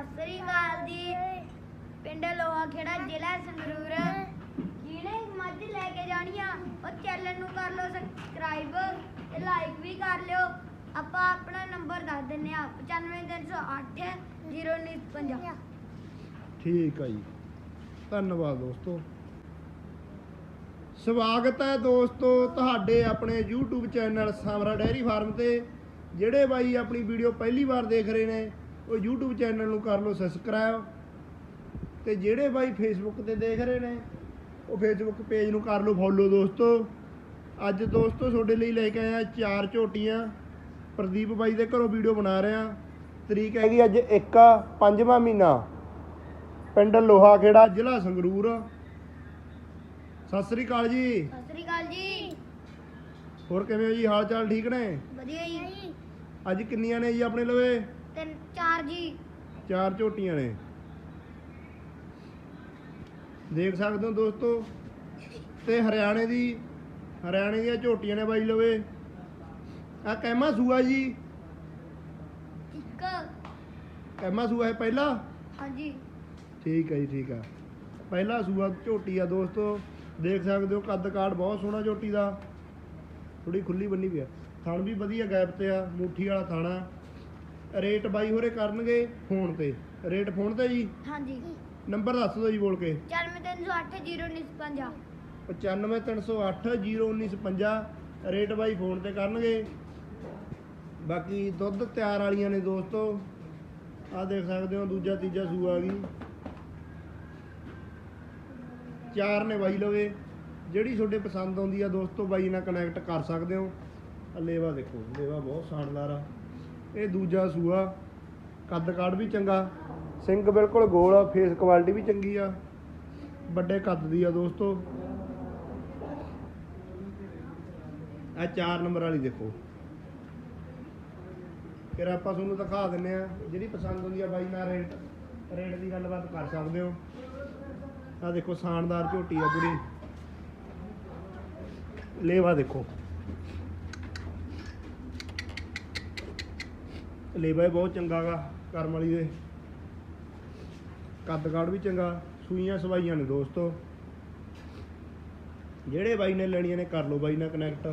ਸਤਿ ਸ੍ਰੀ ਅਕਾਲ ਜੀ। ਪਿੰਡ ਲੋਹਾ ਖੇੜਾ, ਜ਼ਿਲ੍ਹਾ ਸੰਗਰੂਰ। ਜਿਹਨੇ ਮੱਝ ਲੈ ਕੇ ਜਾਣੀ ਉਹ ਚੈਨਲ ਨੂੰ ਕਰ ਲਓ ਸਬਸਕ੍ਰਾਈਬ ਤੇ ਲਾਈਕ ਵੀ ਕਰ ਲਿਓ। ਆਪਾਂ ਆਪਣਾ ਨੰਬਰ ਦੱਸ ਦਿੰਨੇ ਆ 95308 0950 ਠੀਕ ਆ ਜੀ। ਧੰਨਵਾਦ ਦੋਸਤੋ। ਸਵਾਗਤ ਹੈ ਦੋਸਤੋ ਤੁਹਾਡੇ ਆਪਣੇ YouTube channel Samra dairy farm ਤੇ, ਜਿਹੜੇ ਬਾਈ ਆਪਣੀ ਵੀਡੀਓ ਪਹਿਲੀ ਵਾਰ ਦੇਖ ਰਹੇ ਨੇ। ਉਹ YouTube ਚੈਨਲ ਨੂੰ ਕਰ ਲਓ ਸਬਸਕ੍ਰਾਈਬ ਤੇ ਜਿਹੜੇ ਬਾਈ Facebook ਤੇ ਦੇਖ ਰਹੇ ਨੇ ਉਹ Facebook ਪੇਜ ਨੂੰ ਕਰ ਲਓ ਫੋਲੋ ਦੋਸਤੋ। ਅੱਜ ਦੋਸਤੋ ਤੁਹਾਡੇ ਲਈ ਲੈ ਕੇ ਆਇਆ ਚਾਰ ਝੋਟੀਆਂ। ਪ੍ਰਦੀਪ ਬਾਈ ਦੇ ਘਰੋਂ ਵੀਡੀਓ ਬਣਾ ਰਹੇ ਆ। ਤਰੀਕ ਹੈਗੀ ਅੱਜ 1 ਪੰਜਵਾਂ ਮਹੀਨਾ। ਪਿੰਡ ਲੋਹਾ ਖੇੜਾ ਜ਼ਿਲ੍ਹਾ ਸੰਗਰੂਰ। ਸਤਿ ਸ੍ਰੀ ਅਕਾਲ ਜੀ। ਸਤਿ ਸ੍ਰੀ ਅਕਾਲ ਜੀ। ਹੋਰ ਕਿਵੇਂ ਹੋ ਜੀ? ਹਾਲ ਚਾਲ ਠੀਕ ਨੇ? ਵਧੀਆ ਜੀ। ਅੱਜ ਕਿੰਨੀਆਂ ਨੇ ਜੀ ਆਪਣੇ ਲਵੇ? ਤਿੰਨ ਚਾਰ ਜੀ। ਚਾਰ ਝੋਟੀਆਂ ਨੇ। ਦੇਖ ਸਕਦੇ ਹੋ ਦੋਸਤੋ ਤੇ ਹਰਿਆਣੇ ਦੀ ਹਰਿਆਣੇ ਦੀਆਂ ਝੋਟੀਆਂ ਨੇ ਬਾਈ ਲਵੇ। ਆ ਕਹਿਮਾ ਸੂਆ ਜੀ। ਇੱਕ। ਕਹਿਮਾ ਸੂਆ ਹੈ ਪਹਿਲਾ? ਹਾਂਜੀ। ਠੀਕ ਹੈ ਜੀ ਠੀਕ ਆ। ਪਹਿਲਾ ਸੂਆ ਝੋਟੀ ਆ ਦੋਸਤੋ। ਦੇਖ ਸਕਦੇ ਹੋ ਕੱਦ ਕਾਠ ਬਹੁਤ ਸੋਹਣਾ ਝੋਟੀ ਦਾ। ਥੋੜੀ ਖੁੱਲੀ ਬੰਨੀ ਵੀ ਆ। ਥਣ ਵੀ ਵਧੀਆ ਗੈਪ ਤੇ ਆ ਮੁੱਠੀ ਵਾਲਾ ਥਾਣਾ ਰੇਟ ਬਾਈ ਹੋਰੇ ਕਰਨਗੇ ਫੋਨ ਤੇ। ਰੇਟ ਫੋਨ ਤੇ ਜੀ? ਹਾਂਜੀ। ਨੰਬਰ ਦੱਸ ਦਿਓ ਜੀ ਬੋਲ ਕੇ। 95308 0950 9508091950 ਰੇਟ ਬਾਈ ਫੋਨ ਤੇ ਕਰਨਗੇ। ਬਾਕੀ ਦੁੱਧ ਤਿਆਰ ਵਾਲੀਆਂ ਨੇ ਦੋਸਤੋ। ਆਹ ਦੇਖ ਸਕਦੇ ਹੋ ਦੂਜਾ ਤੀਜਾ ਸੂਆ ਆ ਗਈ। ਚਾਰ ਨੇ ਬਾਈ ਲਵੇ। ਜਿਹੜੀ ਤੁਹਾਡੇ ਪਸੰਦ ਆਉਂਦੀ ਆ ਦੋਸਤੋ ਬਾਈ ਨਾਲ ਕਨੈਕਟ ਕਰ ਸਕਦੇ ਹੋ। ਲੇਵਾ ਦੇਖੋ ਲੇਵਾ ਬਹੁਤ ਸ਼ਾਨਦਾਰ ਆ। ਇਹ ਦੂਜਾ ਸੂਆ। ਕੱਦ ਕਾਠ ਵੀ ਚੰਗਾ। ਸਿੰਘ ਬਿਲਕੁਲ ਗੋਲ ਆ ਫੇਸ ਕੁਆਲਿਟੀ ਵੀ ਚੰਗੀ ਆ। ਵੱਡੇ ਕੱਦ ਦੀ ਆ ਦੋਸਤੋ। ਆ 4 ਨੰਬਰ ਵਾਲੀ ਦੇਖੋ। ਫਿਰ ਆਪਾਂ ਤੁਹਾਨੂੰ ਦਿਖਾ ਦਿੰਨੇ ਆ ਜਿਹੜੀ ਪਸੰਦ ਹੁੰਦੀ ਆ ਬਾਈ ਨਾਲ ਰੇਟ ਰੇਟ ਦੀ ਗੱਲਬਾਤ ਕਰ ਸਕਦੇ ਹੋ। ਆ ਦੇਖੋ, ਸ਼ਾਨਦਾਰ ਝੋਟੀ ਆ ਪੂਰੀ। ਲੇਵਾ ਦੇਖੋ। ਲੇਵਾ ਵੀ ਬਹੁਤ ਚੰਗਾ ਗਾ ਕਰਮ ਵਾਲੀ ਦੇ। ਕੱਦ ਕਾੜ ਵੀ ਚੰਗਾ, ਸੂਈਆਂ ਸਵਾਈਆਂ ਨੇ ਦੋਸਤੋ। ਜਿਹੜੇ ਬਾਈ ਨੇ ਲੈਣੀਆਂ ਨੇ ਕਰ ਲਓ ਬਾਈ ਨਾਲ ਕਨੈਕਟ